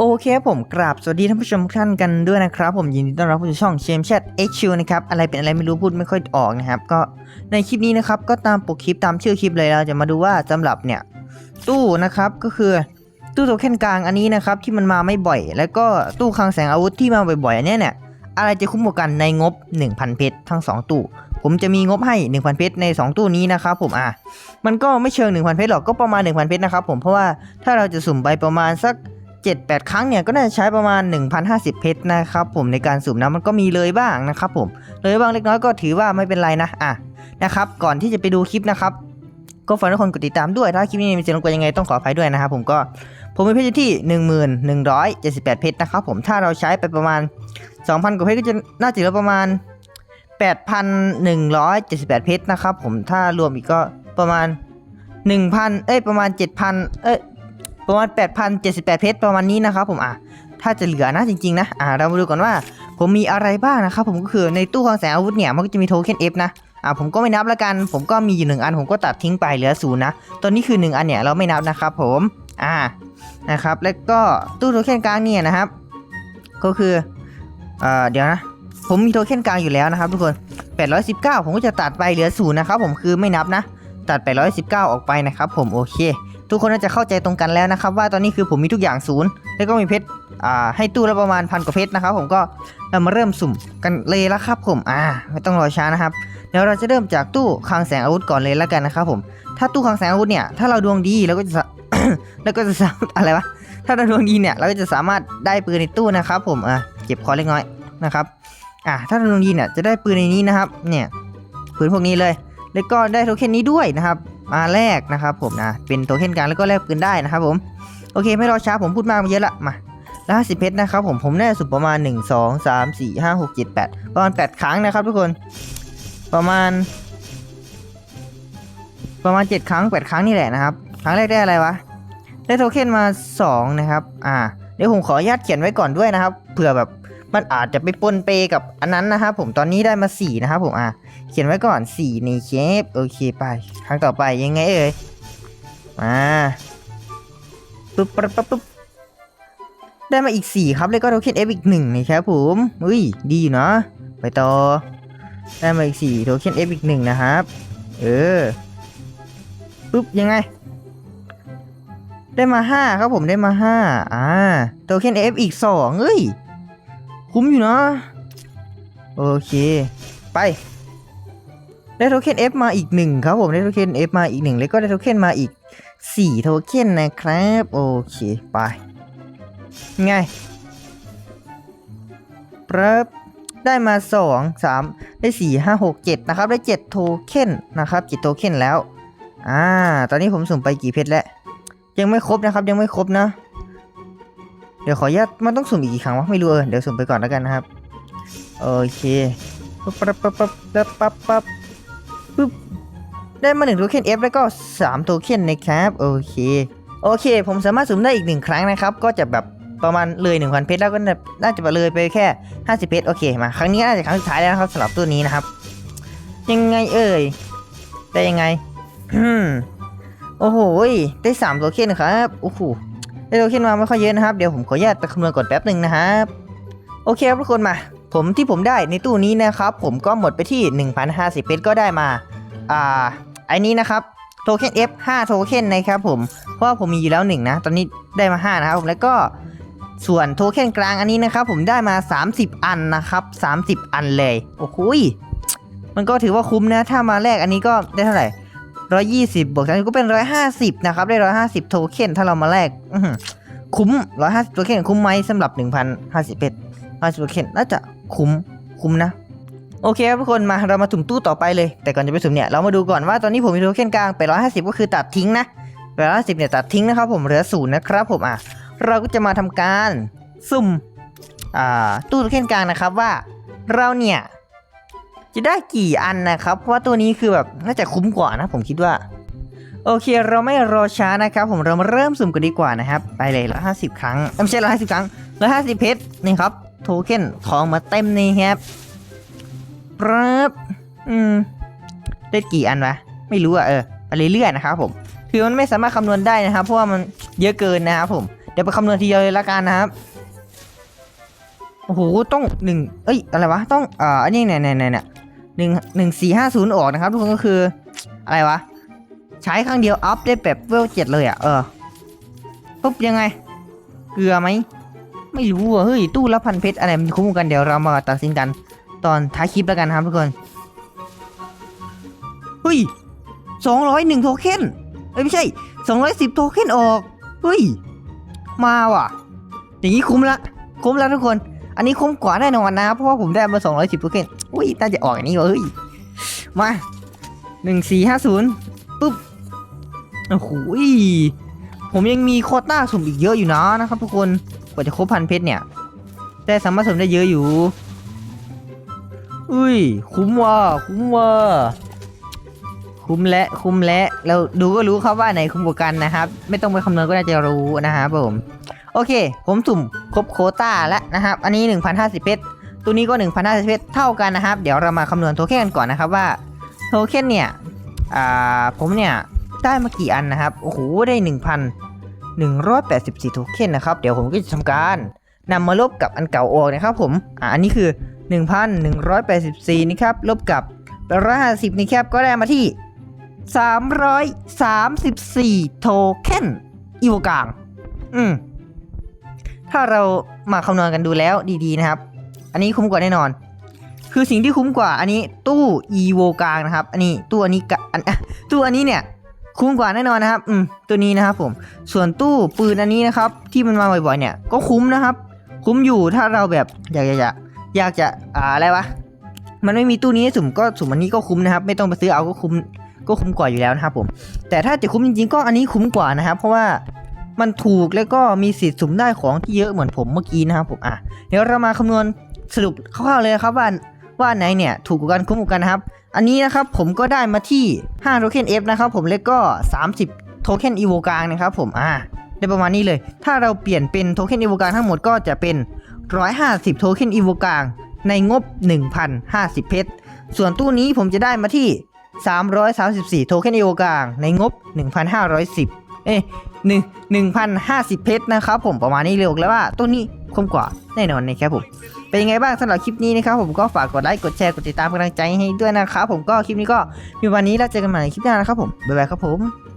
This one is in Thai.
โอเคครับผมกราบสวัสดีท่านผู้ชมทุกท่านกันด้วยนะครับ ผมยินดีต้อนรับเข้าสู่ช่องเชมแชทเอ็กชิวนะครับ อะไรเป็นอะไรไม่รู้พูดไม่ค่อยออกนะครับ ก็ในคลิปนี้นะครับ ก็ตามปกคลิปตามชื่อคลิปเลยเราจะมาดูว่าสำหรับเนี่ย ตู้นะครับก็คือตู้โทเค็นกลางอันนี้นะครับ ที่มันมาไม่บ่อย แล้วก็ตู้คลังแสงอาวุธที่มาบ่อยๆอันนี้เนี่ยอะไรจะคุ้มกว่ากันในงบ 1,000 เพชรทั้ง 2 ตู้ ผมจะมีงบให้ 1,000 เพชรใน 2 ตู้นี้นะครับผมอะมันก็ไม่เชิง 1,000 เพชรหรอกก็ประมาณ 1,000 เพชรนะครับผมเพราะว่าถ้าเราจะสุ่มไปประมาณสัก 7-8 ครั้งเนี่ยก็น่าจะใช้ประมาณ 1,050 เพชรนะครับผมในการสุ่มนะมันก็มีเลยบ้างนะครับผมเลยบ้างเล็กน้อยก็ถือว่าไม่เป็นไรนะอะนะครับก่อนที่จะไปดูคลิปนะครับก็ฝากทุกคนกดติดตามด้วย ถ้าคลิปนี้มีเสียงรบกวนยังไงต้องขออภัยด้วยนะครับผมก็ผมมีเพชรอยู่ที่ 1178 เพชรนะครับผมถ้าเราใช้ไปประมาณ 2,000 กว่าเพชรก็จะน่าจะเหลือประมาณ 8,178 เพชรนะครับผมถ้ารวมอีกก็ประมาณ 1,000 เอ้ยประมาณ 7,000 เอ้ย ประมาณ 8,078 เพชรประมาณนี้นะครับผมอะถ้าจะเหลือนะจริงๆนะอะเรามาดูก่อนว่า ผมมีอะไรบ้างนะครับผมก็คือในตู้คลังแสงอาวุธเนี่ยมันก็จะมีโทเค็น F นะอะผมก็ไม่นับละกัน ผมก็มีอยู่หนึ่งอันผมก็ตัดทิ้งไปเหลือศูนย์นะตอนนี้คือ 1 อันเนี่ยเราไม่นับนะครับผมอ่านะครับแล้วก็ตู้โทเค็นกลางเนี่ยนะครับ ก็คือเอ่อเดี๋ยวนะผมมีโทเค็นกลางอยู่แล้วนะครับทุกคน 819 ผมก็จะตัดไปเหลือศูนย์นะครับผมคือไม่นับนะ ตัด819 ออกไปนะครับผมโอเค ทุกคนน่าจะเข้าใจตรงกันแล้วนะครับ ว่าตอนนี้คือผมมีทุกอย่างศูนย์แล้วก็มีเพชรอ่าให้ตู้ละประมาณพันกว่าเพชรนะครับ ผมก็เรามาเริ่มสุ่มกันเลยละครับ ผมอ่าไม่ต้องรอช้านะครับเดี๋ยวเราจะเริ่มจากตู้คลังแสงอาวุธก่อนเลยแล้วกันนะครับผมถ้าตู้คลังแสงอาวุธเนี่ยถ้าเราดวงดีเราก็จะแล้วก็จะสามอะไรวะถ้าเราดวงดีเนี่ยเราก็จะสามารถได้ปืนในตู้นะครับ ผมอะเก็บคอเล็กน้อยนะครับอ่าถ้าเราดวงดีเนี่ยจะได้ปืนในนี้นะครับ เนี่ยปืนพวกนี้เลย แล้วก็ได้โทเค็นนี้ด้วยนะครับมาแลกนะครับผมนะเป็นโทเค็นกลางแล้วก็แลกปืนได้นะครับผมโอเคไม่รอช้าผมพูดมากมาเยอะละมาแล้วห้าสิบเพชรนะครับผมผมได้สุดประมาณ1 2 3 4 5 6 7 8ประมาณ8ครั้งนะครับทุกคนประมาณ ประมาณ7ครั้ง8ครั้งนี่แหละนะครับ ครั้งแรกได้อะไรวะได้โทเค็นมา2นะครับอ่าเดี๋ยวผมขออนุญาตเขียนไว้ก่อนด้วยนะครับเผื่อแบบ มันอาจจะไปปนเปกับอันนั้นนะครับผมตอนนี้ได้มา4นะครับผมอ่าเขียนไว้ก่อน4ในเคปโอเคไปครั้งต่อไปยังไงเอ่ยมาปุ๊บปุ๊บปุ๊บปุ๊บได้มาอีก 4 ครับแล้วก็โทเค็น F อีก1นะครับผมอุ้ยดีอยู่เนาะไปต่อได้มาอีก4โทเค็น F อีก1นะครับ เออปุ๊บยังไง ได้มา 5 ครับผมได้มา 5 อ่าโทเค็น F อีก2เอ้ย คุ้มอยู่เนาะโอเค ไป ได้โทเค็น F มาอีกหนึ่งครับผม ได้โทเค็น F มาอีกหนึ่งแล้วก็ได้โทเค็นมาอีกสี่โทเค็นนะครับ โอเคไปไงปั๊บได้มาสองสามได้สี่ห้าหกเจ็ดนะครับ ได้เจ็ดโทเค็นนะครับเจ็ดโทเค็นแล้ว อ่า ตอนนี้ผมสุ่มไปกี่เพชรแล้ว ยังไม่ครบนะครับ ยังไม่ครบนะ เดี๋ยวขออนุญาตมันต้องสุ่มอีกกี่ครั้งวะไม่รู้เออเดี๋ยวสุ่มไปก่อนแล้วกันนะครับโอเคปั๊บปั๊บปั๊บปั๊บปั๊บปั๊บปึ๊บได้มา1โทเค็น F แล้วก็3โทเค็นนะครับโอเคโอเค ผมสามารถสุ่มได้อีกหนึ่งครั้งนะครับ ก็จะแบบประมาณเลย1,000เพชรแล้วก็น่าจะเลยไปแค่ 50 เพชรโอเคมาครั้งนี้น่าจะครั้งสุดท้ายแล้วนะครับสำหรับตัวนี้นะครับ ยังไงเอ่ยได้ยังไงโอ้โหได้3โทเค็นครับโอ้โห ได้โทเค็นมาไม่ค่อยเยอะนะครับ เดี๋ยวผมขออนุญาตไปคำนวณก่อนแป๊บหนึ่งนะครับ โอเคครับทุกคนมา ผมที่ผมได้ในตู้นี้นะครับ ผมก็หมดไปที่ 1,050 เพชรก็ได้มา อ่าไอ้นี้นะครับโทเค็น F 5โทเค็นนะครับผม เพราะว่าผมมีอยู่แล้ว1นะ ตอนนี้ได้มา 5 นะครับผมแล้วก็ส่วนโทเค็นกลางอันนี้นะครับผมได้มา 30 อันนะครับ 30 อันเลย โอ้โหยมันก็ถือว่าคุ้มนะ ถ้ามาแลกอันนี้ก็ได้เท่าไหร่ 120 บวกกันก็เป็น 150 นะครับ ได้ 150 โทเค็นถ้าเรามาแลกอื้อหือคุ้ม 150 โทเค็นคุ้มไหมสำหรับ 1,050เพชร50โทเค็นน่าจะคุ้ม คุ้มนะ โอเคครับทุกคนมาเรามาถุ่มตู้ต่อไปเลย แต่ก่อนจะไปสุ่มเนี่ย เรามาดูก่อนว่าตอนนี้ผมมีโทเค็นกลางไป 150 ก็คือตัดทิ้งนะไป150 เนี่ยตัดทิ้งนะครับผมเหลือศูนย์นะครับผมอะเราก็จะมาทำการสุ่มอ่าตู้โทเค็นกลางนะครับว่าเราเนี่ย จะได้กี่อันนะครับ เพราะว่าตัวนี้คือแบบน่าจะคุ้มกว่านะผมคิดว่า โอเคเราไม่รอช้านะครับ ผมเรามาเริ่มสุ่มกันดีกว่านะครับ ไปเลย150ครั้งไม่ใช่150ครั้ง150เพชรนี่ครับโทเค็นทองมาเต็มนี่ครับครับอืมได้กี่อันวะไม่รู้อะเออไปเรื่อยๆนะครับผมคือมันไม่สามารถคำนวณได้นะครับ เพราะว่ามันเยอะเกินนะครับผมเดี๋ยวไปคำนวณทีเดียวเลยละกันนะครับโอ้โหต้องหนึ่งเอ้ยอะไรวะต้องอ่าอันนี้เนี่ยเนี่ยเนี่ย หนึ่งหนึ่งสี่ห้าศูนย์ออกนะครับ ทุกคนก็คืออะไรวะ ใช้ครั้งเดียวอัพได้แบบเวลเจ็ดเลยอะ เออปุ๊บยังไง เกลือไหม ไม่รู้อะเฮ้ย ตู้ละพันเพชรอะไรมันคุ้มกันเดี๋ยวเรามาตัดสินกัน ตอนท้ายคลิปแล้วกันครับทุกคน เฮ้ยสองร้อยหนึ่งโทเค็นเอ้ยไม่ใช่สองร้อยสิบโทเค็นออก เฮ้ย มาว่ะ อย่างนี้คุ้มละ คุ้มแล้วทุกคน อันนี้คุ้มกว่าแน่นอนนะครับเพราะว่าผมได้มาสองร้อยสิบโทเค็นอุ้ยน่าจะออกอย่างนี้วะเฮ้ยมาหนึ่งสี่ห้าศูนย์ปุ๊บโอ้โหผมยังมีโควต้าสุ่มอีกเยอะอยู่นะนะครับทุกคนกว่าจะครบพันเพชรเนี่ยแต่สามารถสุ่มได้เยอะอยู่อุ้ย คุ้มว่ะคุ้มว่ะคุ้มและคุ้มและเราดูก็รู้ครับว่าไหนคุ้มกว่ากันนะครับ ไม่ต้องไปคำนวณก็น่าจะรู้นะครับผม โอเค ผมสุ่ม ครบโคต้าแล้วนะครับ อันนี้ 1,050เพชรตัวนี้ก็ 1,050เพชรเท่ากันนะครับ เดี๋ยวเรามาคำนวณโทเค็นกันก่อนนะครับว่าโทเค็นเนี่ยอ่าผมเนี่ยได้มากี่อันนะครับ โอ้โห ได้ 1,184โทเค็นนะครับ เดี๋ยวผมก็จะทำการนำมาลบกับอันเก่าออกนะครับผม อ่าอันนี้คือ 1,184นะครับ ลบกับ150นี่ครับ ก็ได้มาที่ 334 โทเค็นอีวกาง อืม ถ้าเรามาคำนวณกันดูแล้วดีๆนะครับ อันนี้คุ้มกว่าแน่นอน คือสิ่งที่คุ้มกว่า อันนี้ตู้ EVO กลางนะครับ อันนี้ตู้อันนี้กะอันตู้อันนี้เนี่ยคุ้มกว่าแน่นอนนะครับ อืม ตัวนี้นะครับผม ส่วนตู้ปืนอันนี้นะครับ ที่มันมาบ่อยๆ เนี่ย ก็คุ้มนะครับ คุ้มอยู่ถ้าเราแบบอยากจะอยากจะอ่าอะไรวะ มันไม่มีตู้นี้สุ่มก็สุ่มอันนี้ก็คุ้มนะครับ ไม่ต้องไปซื้อเอาก็คุ้มก็คุ้มกว่าอยู่แล้วนะครับผม แต่ถ้าจะคุ้มจริงๆ ก็อันนี้คุ้มกว่านะครับ เพราะว่า มันถูกแล้วก็มีสิทธิ์สุ่มได้ของที่เยอะเหมือนผมเมื่อกี้นะครับผมอะเดี๋ยวเรามาคำนวณสรุปคร่าวๆเลยครับว่าว่าไหนเนี่ยถูกกว่ากันคุ้มกว่ากันนะครับ อันนี้นะครับผมก็ได้มาที่5โทเค็น F นะครับผมแล้วก็ 30 โทเค็นอีโวกลางนะครับผมอ่าได้ประมาณนี้เลย ถ้าเราเปลี่ยนเป็นโทเค็นอีโวกลางทั้งหมดก็จะเป็น 150 โทเค็นอีโวกลางในงบ 1,050 เพชร ส่วนตู้นี้ผมจะได้มาที่ 334 โทเค็นอีโวกลางในงบ 1,510 เอ้ยหนึ่งหนึ่งพันห้าสิบเพชรนะครับผมประมาณนี้เลยบอกแล้วว่าตัวนี้คุ้มกว่าแน่นอนนะครับผมเป็นยังไงบ้างสำหรับคลิปนี้นะครับผมก็ฝากกดไลค์กดแชร์กดติดตามกำลังใจให้ด้วยนะครับผมก็คลิปนี้ก็มีวันนี้แล้วเจอกันใหม่ในคลิปหน้านะครับผมบ๊ายบายครับผม